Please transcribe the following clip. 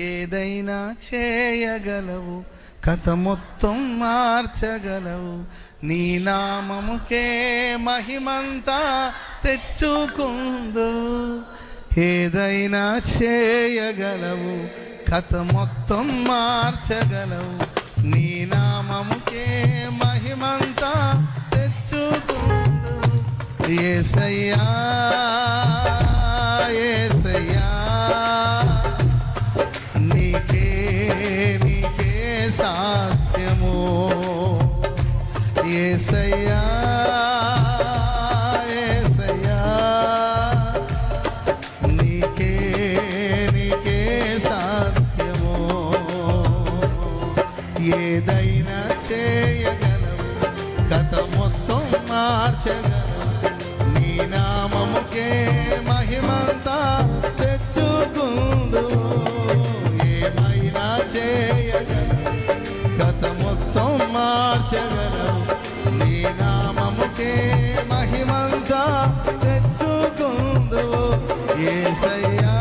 ఏదైనా చేయగలవు కథ మొత్తం మార్చగలవు. నీ నామముకే మహిమంతా తెచ్చుకుందు. ఏదైనా చేయగలవు కథ మొత్తం మార్చగలవు. నీ నామముకే మహిమంతా తెచ్చుకుందు. ఏసయ్యా ఏ సాధ్యము ఏసయ్యా ఏసయ్యా. నీకే నీకే సాధ్యము. ఏదైనా చేయగలవు కథ మొత్తం మార్చగలవు. నీ నామముకే మార్చగలవు నీ నామముకే మహిమంతా తెచ్చుకుందువు. ఏసయ్యా.